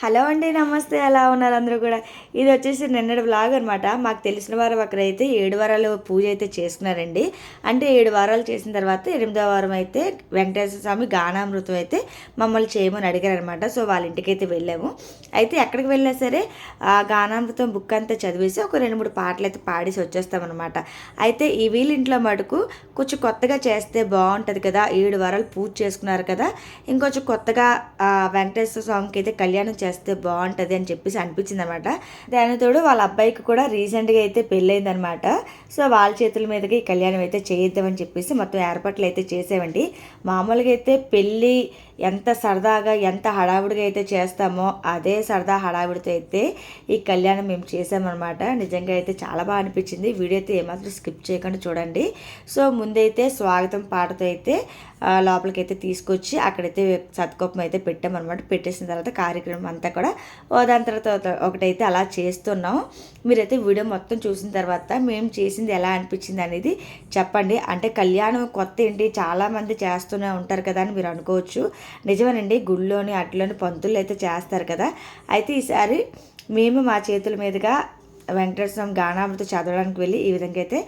Hello అండి నమస్తే. ఎలా ఉన్నారు అందరూ కూడా? ఇది వచ్చేసి నిన్నటి వ్లాగ్ అనమాట మాకు తెలిసిన వారు ఒకరైతే ఏడు వారాలు పూజ అయితే చేసుకున్నారండి. అంటే ఏడు వారాలు చేసిన తర్వాత ఎనిమిదో వారం అయితే వెంకటేశ్వర స్వామి గానామృతం అయితే మమ్మల్ని చేయమని అడిగారు అనమాట సో వాళ్ళ ఇంటికి అయితే వెళ్ళాము. అయితే ఎక్కడికి వెళ్ళినా సరే ఆ గానామృతం బుక్ అంతా చదివేసి ఒక రెండు మూడు పాటలు అయితే పాడేసి వచ్చేస్తామన్నమాట. అయితే ఈ వీళ్ళింట్లో మటుకు కొంచెం కొత్తగా చేస్తే బాగుంటుంది కదా. ఏడు వారాలు పూజ చేసుకున్నారు కదా. ఇంకొంచెం కొత్తగా వెంకటేశ్వర స్వామికి అయితే కళ్యాణం చేస్తే బాగుంటుంది అని చెప్పేసి అనిపించింది అనమాట దానితోడు వాళ్ళ అబ్బాయికి కూడా రీసెంట్గా అయితే పెళ్ళైంది అనమాట సో వాళ్ళ చేతుల మీదకి కళ్యాణం అయితే చేయిద్దామని చెప్పేసి మొత్తం ఏర్పాట్లు అయితే చేసామండి మామూలుగా అయితే పెళ్ళి ఎంత సరదాగా ఎంత హడావుడిగా అయితే చేస్తామో అదే సరదా హడావుడితో అయితే ఈ కళ్యాణం మేము చేసామన్నమాట. నిజంగా అయితే చాలా బాగా అనిపించింది. వీడియో అయితే ఏమాత్రం స్కిప్ చేయకుండా చూడండి. సో ముందైతే స్వాగతం పాటతో అయితే లోపలికి అయితే తీసుకొచ్చి అక్కడైతే సత్కోపం అయితే పెట్టామన్నమాట. పెట్టేసిన తర్వాత కార్యక్రమం అంతా కూడా ఓ దాని తర్వాత ఒకటైతే అలా చేస్తున్నాం. మీరైతే వీడియో మొత్తం చూసిన తర్వాత మేము చేసింది ఎలా అనిపించింది అనేది చెప్పండి. అంటే కళ్యాణం కొత్త ఏంటి? చాలామంది చేస్తూనే ఉంటారు కదా అని మీరు అనుకోవచ్చు. నిజమేనండి గుళ్ళోని అట్లోని పంతులు అయితే చేస్తారు కదా. అయితే ఈసారి మేము మా చేతుల మీదుగా వెంకటేశ్వర గానామృత చదవడానికి వెళ్ళి ఈ విధంగా అయితే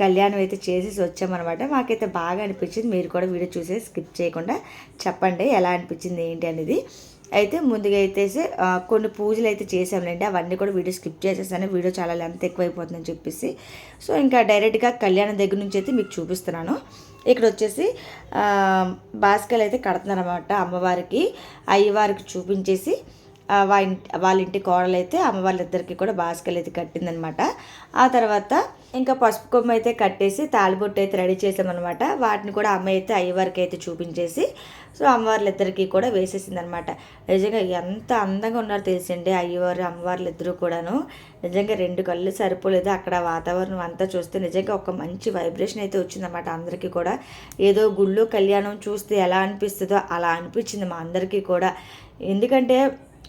కళ్యాణం అయితే చేసేసి వచ్చామన్నమాట. మాకైతే బాగా అనిపించింది. మీరు కూడా వీడియో చూసే స్కిప్ చేయకుండా చెప్పండి ఎలా అనిపించింది ఏంటి అనేది. అయితే ముందుగా అయితే కొన్ని పూజలు అయితే చేసాంలేండి అవన్నీ కూడా వీడియో స్కిప్ చేసేసాను. వీడియో చాలా లెంత్ ఎక్కువైపోతుందని చెప్పేసి. సో ఇంకా డైరెక్ట్గా కళ్యాణం దగ్గర నుంచి అయితే మీకు చూపిస్తున్నాను. ఇక్కడ వచ్చేసి ఆ, బాస్కలు అయితే కడుతున్నారన్నమాట అమ్మవారికి. అయ్యవారికి చూపించేసి వాళ్ళ ఇంటి కోడలు అయితే అమ్మ వాళ్ళిద్దరికి కూడా బాస్కలు అయితే కట్టిందనమాట. ఆ తర్వాత ఇంకా పసుపు కొమ్మ అయితే కట్టేసి తాళిబొట్టు అయితే రెడీ చేసామన్నమాట వాటిని కూడా అమ్మ అయితే అయ్యవారికి అయితే చూపించేసి సో అమ్మవార్లిద్దరికి కూడా వేసేసింది అనమాట నిజంగా ఎంత అందంగా ఉన్నారో తెలిసిండే అయ్యవారు అమ్మవార్లు ఇద్దరు కూడాను. నిజంగా రెండు కళ్ళు సరిపోలేదు అక్కడ వాతావరణం అంతా చూస్తే. నిజంగా ఒక మంచి వైబ్రేషన్ అయితే వచ్చిందన్నమాట అందరికీ కూడా. ఏదో గుళ్ళో కళ్యాణం చూస్తే ఎలా అనిపిస్తుందో అలా అనిపించింది మా అందరికీ కూడా. ఎందుకంటే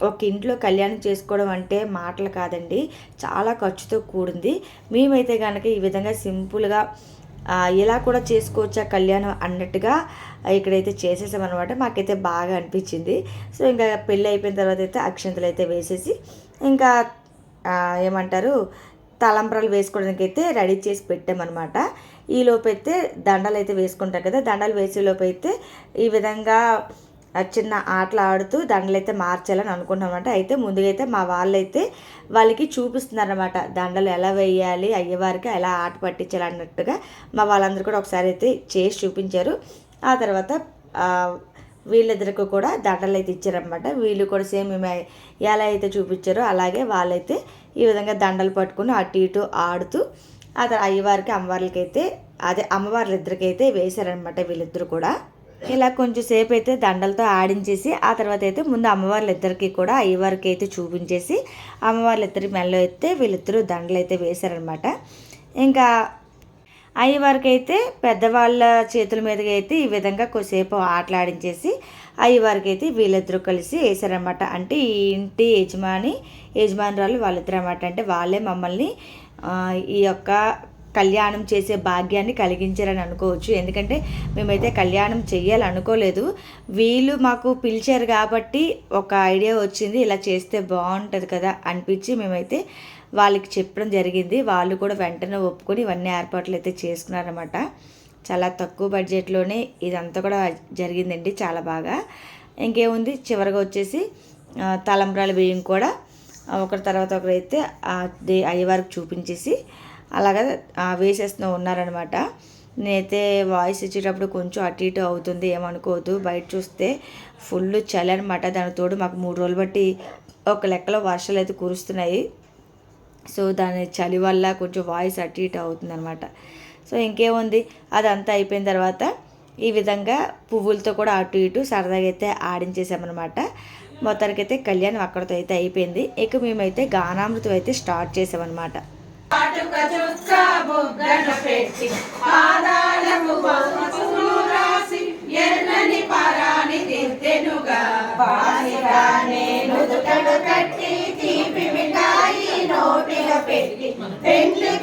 ఒక ఇంట్లో కళ్యాణం చేసుకోవడం అంటే మాటలు కాదండి. చాలా ఖర్చుతో కూడింది. మేమైతే కనుక ఈ విధంగా సింపుల్గా ఎలా ఇలా కూడా చేసుకోవచ్చా కళ్యాణం అన్నట్టుగా ఇక్కడైతే చేసేసామన్నమాట. మాకైతే బాగా అనిపించింది. సో ఇంకా పెళ్ళి అయిపోయిన తర్వాత అయితే అక్షంతలు అయితే వేసేసి ఇంకా ఏమంటారు తలంబ్రాలు వేసుకోవడానికి అయితే రెడీ చేసి పెట్టామన్నమాట. ఈ లోపు అయితే దండలు అయితే వేసుకుంటాం కదా దండలు వేసే లోపు అయితే ఈ విధంగా చిన్న ఆటలు ఆడుతూ దండలు అయితే మార్చాలని అనుకున్నామన్నమాట అయితే ముందుగా అయితే మా వాళ్ళైతే వాళ్ళకి చూపిస్తున్నారనమాట దండలు ఎలా వేయాలి అయ్యేవారికి ఎలా ఆట పట్టించాలి అన్నట్టుగా మా వాళ్ళందరూ కూడా ఒకసారి అయితే చేసి చూపించారు. ఆ తర్వాత వీళ్ళిద్దరికి కూడా దండలు అయితే ఇచ్చారనమాట వీళ్ళు కూడా సేమ్ మేము ఎలా అయితే చూపించారో అలాగే వాళ్ళైతే ఈ విధంగా దండలు పట్టుకుని అటు ఇటు ఆడుతూ ఆ తర్వాత అయ్యవారికి అమ్మవార్లకైతే అదే అమ్మవార్ల ఇద్దరికైతే వేశారనమాట వీళ్ళిద్దరు కూడా. ఇలా కొంచెం సేపు అయితే దండలతో ఆడించేసి ఆ తర్వాత అయితే ముందు అమ్మవార్లు ఇద్దరికి కూడా అయ్యవారికి అయితే చూపించేసి అమ్మవార్లు ఇద్దరి మెల్లో అయితే వీళ్ళిద్దరూ దండలు అయితే వేశారనమాట. ఇంకా అయ్యవారికి అయితే పెద్దవాళ్ళ చేతుల మీదకి అయితే ఈ విధంగా కొద్దిసేపు ఆటలాడించేసి అయ్యవారికి అయితే వీళ్ళిద్దరూ కలిసి వేశారనమాట. అంటే ఈ ఇంటి యజమాని యజమానురాలు వాళ్ళిద్దరు అనమాట అంటే వాళ్ళే మమ్మల్ని ఈ యొక్క కళ్యాణం చేసే భాగ్యాన్ని కలిగించారని అనుకోవచ్చు. ఎందుకంటే మేమైతే కళ్యాణం చెయ్యాలనుకోలేదు. వీళ్ళు మాకు పిలిచారు కాబట్టి ఒక ఐడియా వచ్చింది. ఇలా చేస్తే బాగుంటుంది కదా అనిపించి మేమైతే వాళ్ళకి చెప్పడం జరిగింది. వాళ్ళు కూడా వెంటనే ఒప్పుకొని ఇవన్నీ ఏర్పాట్లు అయితే చేసుకున్నారన్నమాట. చాలా తక్కువ బడ్జెట్లోనే ఇదంతా కూడా జరిగిందండి చాలా బాగా. ఇంకేముంది? చివరిగా వచ్చేసి తలంబ్రాల బియ్యం కూడా ఒకరి తర్వాత ఒకరైతే అయ్యవారికి చూపించేసి అలాగా వేసేస్తూ ఉన్నారనమాట. నేనైతే వాయిస్ ఇచ్చేటప్పుడు కొంచెం అటు ఇటు అవుతుంది ఏమనుకోవద్దు. బయట చూస్తే ఫుల్ చలి అనమాట దాని తోడు మాకు మూడు రోజులు బట్టి ఒక లెక్కలో వర్షాలు అయితే కురుస్తున్నాయి. సో దాని చలి వల్ల కొంచెం వాయిస్ అటు ఇటు అవుతుంది అనమాట సో ఇంకేముంది? అదంతా అయిపోయిన తర్వాత ఈ విధంగా పువ్వులతో కూడా అటు ఇటు సరదాగా అయితే ఆడించేసామన్నమాట మొత్తానికి అయితే కళ్యాణం అక్కడితో అయితే అయిపోయింది. ఇక మేమైతే గానామృతం అయితే స్టార్ట్ చేసామన్నమాట కాటుక చుక్క బుగ్గన పెట్టి పాదాలకు పసుపులు రాసి ఎర్రని పరాని తిద్దెనుగా బాసిగానే నుదుటడు కట్టి తీపి మిఠాయి నోటిలో పెట్టి పెండ్లి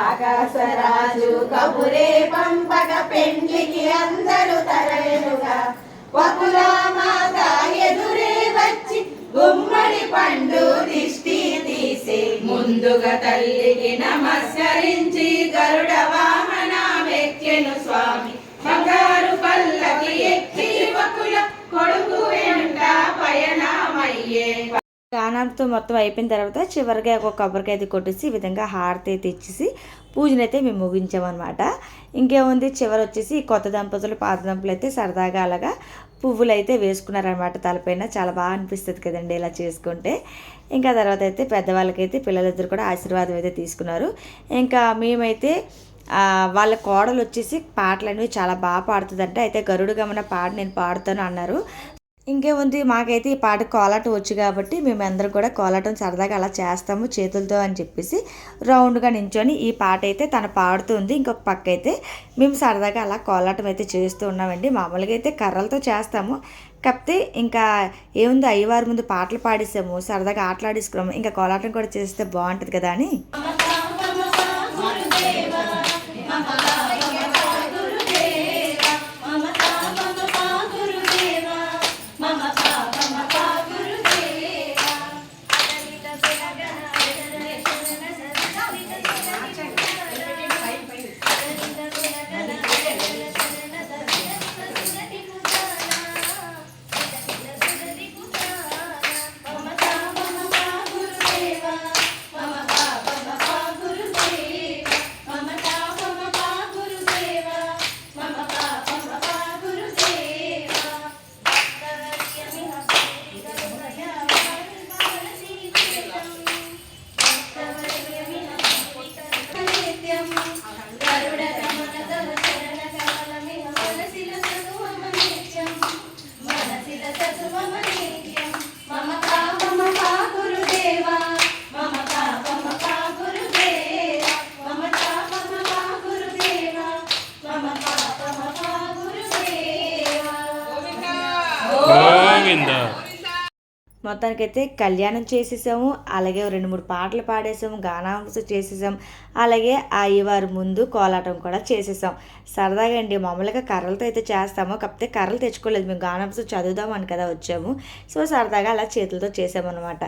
ఆకాశరాజు కబురే పంపక పెండ్లికి అందరూ తరలుగా వకుల మాత ఎదురే వచ్చి గుమ్మడి పండు దిష్టి తీసి. ముందుగా తల్లికి నమస్కరించి గరుడ వాహన వెక్కెను స్వామి. బంగారు పల్లకి ఎక్కి వకుల కొడుకు వెంట పయనమయ్యే గానంతో మొత్తం అయిపోయిన తర్వాత చివరిగా ఒక కొబ్బరికాయ అయితే కొట్టేసి ఈ విధంగా హారతి అయితే ఇచ్చేసి పూజనైతే అయితే మేము ముగించామన్నమాట. ఇంకేముంది? చివరి వచ్చేసి కొత్త దంపతులు పాత దంపతులు అయితే సరదాగా అలాగా పువ్వులు అయితే వేసుకున్నారనమాట తలపైన. చాలా బాగా అనిపిస్తుంది కదండి ఇలా చేసుకుంటే. ఇంకా తర్వాత అయితే పెద్దవాళ్ళకైతే పిల్లలిద్దరు కూడా ఆశీర్వాదం అయితే తీసుకున్నారు. ఇంకా మేమైతే వాళ్ళ కోడలు వచ్చేసి పాటలు అనేవి చాలా బాగా పాడుతుందంటే. అయితే గరుడు గమన పాట నేను పాడుతాను అన్నారు. ఇంకేముంది మాకైతే ఈ పాట కోలాటం వచ్చు కాబట్టి మేము అందరం కూడా కోలాటం సరదాగా అలా చేస్తాము చేతులతో అని చెప్పేసి రౌండ్గా నించొని ఈ పాట అయితే తన పాడుతుంది. ఇంకొక పక్క అయితే మేము సరదాగా అలా కోలాటం అయితే చేస్తూ ఉన్నామండి. మామూలుగా అయితే కర్రలతో చేస్తాము. కాకపోతే ఇంకా ఏముంది అయ్యవారి ముందు పాటలు పాడేసాము సరదాగా ఆటలాడేసుకున్నాము ఇంకా కోలాటం కూడా చేస్తే బాగుంటుంది కదా అని. గోవింద మొత్తానికైతే కళ్యాణం చేసేసాము అలాగే రెండు మూడు పాటలు పాడేసాము గానాంశ చేసేసాం అలాగే అయ్యవారి ముందు కోలాటం కూడా చేసేసాం. సరదాగా అండి మామూలుగా కర్రలతో అయితే చేస్తాము కాకపోతే కర్రలు తెచ్చుకోలేదు మేము గానాంశం చదువుదాం అని కదా వచ్చాము. సో సరదాగా అలా చేతులతో చేసామన్నమాట.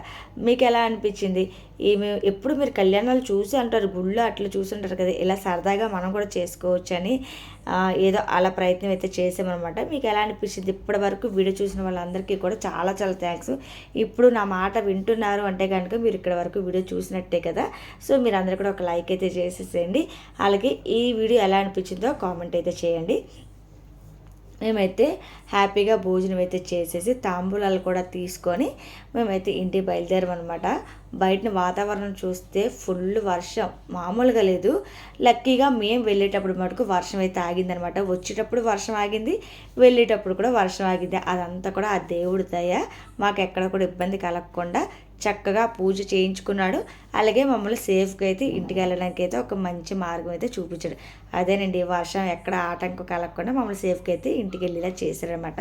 మీకు ఎలా అనిపించింది? ఈ మేము ఎప్పుడు మీరు కళ్యాణాలు చూసి అంటారు గుళ్ళు అట్లా చూసి ఉంటారు కదా ఇలా సరదాగా మనం కూడా చేసుకోవచ్చు అని ఏదో అలా ప్రయత్నం అయితే చేసామన్నమాట. మీకు ఎలా అనిపించింది? ఇప్పటి వరకు వీడియో చూసిన వాళ్ళందరికీ కూడా చాలా చాలా థ్యాంక్స్ ఇప్పుడు నా మాట వింటున్నారు అంటే కనుక మీరు ఇక్కడ వరకు వీడియో చూసినట్టే కదా. సో మీరు అందరు కూడా ఒక లైక్ అయితే చేసేసేయండి. అలాగే ఈ వీడియో ఎలా అనిపించిందో కామెంట్ అయితే చేయండి. మేమైతే హ్యాపీగా భోజనం అయితే చేసేసి తాంబూలాలు కూడా తీసుకొని మేమైతే ఇంటికి బయలుదేరామన్నమాట. బయట వాతావరణం చూస్తే ఫుల్ వర్షం. మామూలుగా లేదు. లక్కీగా మేము వెళ్ళేటప్పుడు మటుకు వర్షం అయితే ఆగిందనమాట వచ్చేటప్పుడు వర్షం ఆగింది వెళ్ళేటప్పుడు కూడా వర్షం ఆగింది. అదంతా కూడా ఆ దేవుడి దయ. మాకు ఎక్కడ కూడా ఇబ్బంది కలగకుండా చక్కగా పూజ చేయించుకున్నాడు. అలాగే మమ్మల్ని సేఫ్గా అయితే ఇంటికి వెళ్ళడానికి అయితే ఒక మంచి మార్గం అయితే చూపించాడు. అదేనండి వర్షం ఎక్కడ ఆటంకం కలగకుండా మమ్మల్ని సేఫ్గా అయితే ఇంటికి వెళ్ళేలా చేశారనమాట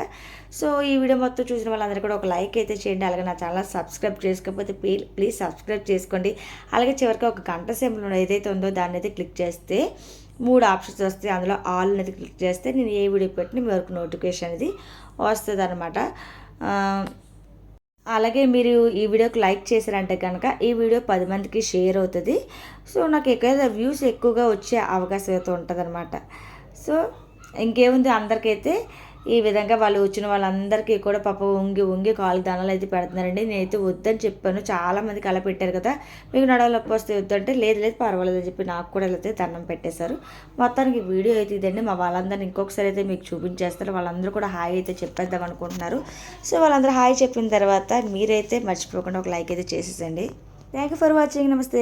సో ఈ వీడియో మొత్తం చూసిన వాళ్ళందరూ కూడా ఒక లైక్ అయితే చేయండి. అలాగే నా ఛానల్ సబ్స్క్రైబ్ చేసుకోకపోతే ప్లీజ్ ప్లీజ్ సబ్స్క్రైబ్ చేసుకోండి. అలాగే చివరికి ఒక గంట సేపు ఏదైతే ఉందో దాన్ని అయితే క్లిక్ చేస్తే మూడు ఆప్షన్స్ వస్తాయి. అందులో ఆల్ అనేది క్లిక్ చేస్తే నేను ఏ వీడియో పెట్టిన మీ వరకు నోటిఫికేషన్ అనేది వస్తుంది అనమాట అలాగే మీరు ఈ వీడియోకి లైక్ చేశారంటే కనుక ఈ వీడియో పది మందికి షేర్ అవుతుంది. సో నాకు ఎక్కడైతే వ్యూస్ ఎక్కువగా వచ్చే అవకాశం అయితే ఉంటుంది సో ఇంకేముంది? అందరికైతే ఈ విధంగా వాళ్ళు వచ్చిన వాళ్ళందరికీ కూడా పాప ఉంగి ఉంగి కాలు దానాలు అయితే పెడుతున్నారండి. నేనైతే వద్దని చెప్పాను. చాలా మందికి అలా పెట్టారు కదా. మీకు నడవలు వస్తే వద్దంటే లేదు లేదు పర్వాలేదు అని చెప్పి నాకు కూడా అయితే దండం పెట్టేశారు. మొత్తానికి వీడియో అయితే ఇదండి. మా వాళ్ళందరిని ఇంకొకసారి అయితే మీకు చూపించేస్తారు. వాళ్ళందరూ కూడా హాయ్ అయితే చెప్పేద్దాం అనుకుంటున్నారు. సో వాళ్ళందరూ హాయ్ చెప్పిన తర్వాత మీరైతే మర్చిపోకుండా ఒక లైక్ అయితే చేసేసండి థ్యాంక్ యూ ఫర్ వాచింగ్. నమస్తే.